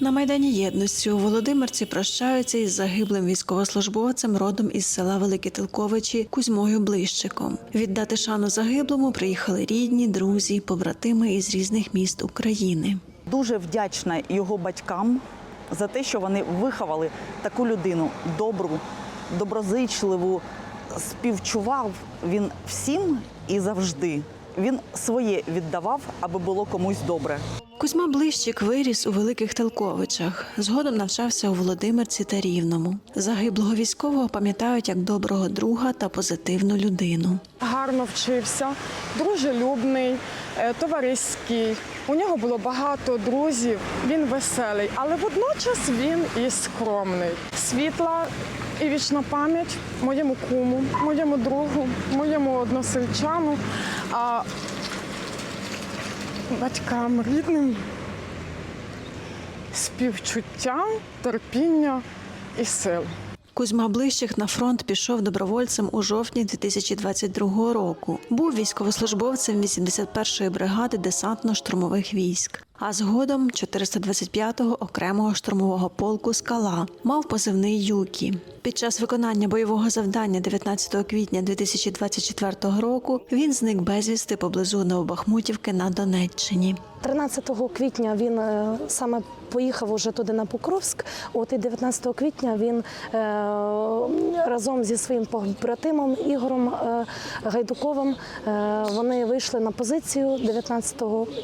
На майдані єдності у Володимирці прощаються із загиблим військовослужбовцем родом із села Великі Тилковичі Кузьмою Блищиком. Віддати шану загиблому приїхали рідні, друзі, побратими із різних міст України. Дуже вдячна його батькам за те, що вони виховали таку людину добру, доброзичливу. Співчував він всім і завжди. Він своє віддавав, аби було комусь добре. Кузьма Блищик виріс у Великих Телковичах. Згодом навчався у Володимирці та Рівному. Загиблого військового пам'ятають як доброго друга та позитивну людину. гарно вчився, дружелюбний, е, товариський. У нього було багато друзів. Він веселий, але водночас він і скромний. Світла і вічна пам'ять моєму куму, моєму другу, моєму односельчану, а батькам рідним співчуття, терпіння і сил. Кузьма Блищик на фронт пішов добровольцем у жовтні 2022 року. Був військовослужбовцем 81-ї бригади десантно-штурмових військ, а згодом 425-го окремого штурмового полку Скала мав позивний Юкі. Під час виконання бойового завдання 19 квітня 2024 року він зник безвісти поблизу Новобахмутівки на Донеччині. 13 квітня він е, саме поїхав уже туди на Покровськ. От і 19 квітня він е, разом зі своїм побратимом Ігорем е, Гайдуковим вони вийшли на позицію 19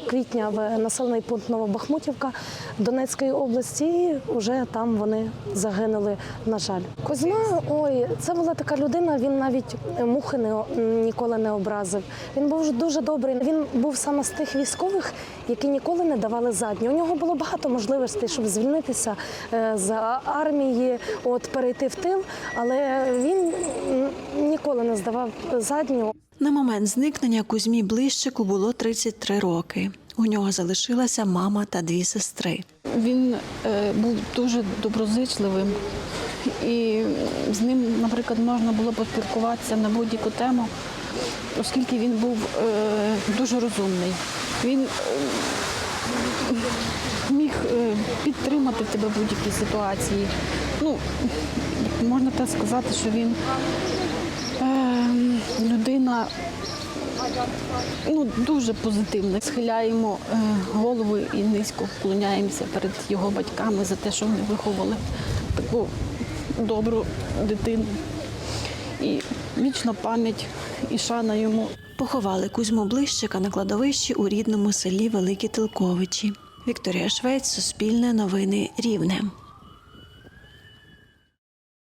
квітня в населений пункт Новобахмутівка Донецької області. І вже там вони загинули. На жаль, Козьма, ой, це була така людина. Він навіть мухи не ніколи не образив. Він був дуже добрий. Він був саме з тих військових, які ніколи не давали задні. У нього було багато можливостей, щоб звільнитися е, з армії, от перейти в тил, але він ніколи не здавав задню. На момент зникнення Кузьмі Блищику було 33 роки. У нього залишилася мама та дві сестри. Він е, був дуже доброзичливим, і з ним, наприклад, можна було поспілкуватися на будь-яку тему, оскільки він був е, дуже розумний. Він е, міг е, підтримати тебе в будь-якій ситуації. Ну, можна так сказати, що він людина ну, дуже позитивна. Схиляємо голову і низько вклоняємося перед його батьками за те, що вони виховали таку добру дитину. І вічна пам'ять і шана йому. Поховали Кузьму Блищика на кладовищі у рідному селі Великі Тилковичі. Вікторія Швець, Суспільне новини Рівне.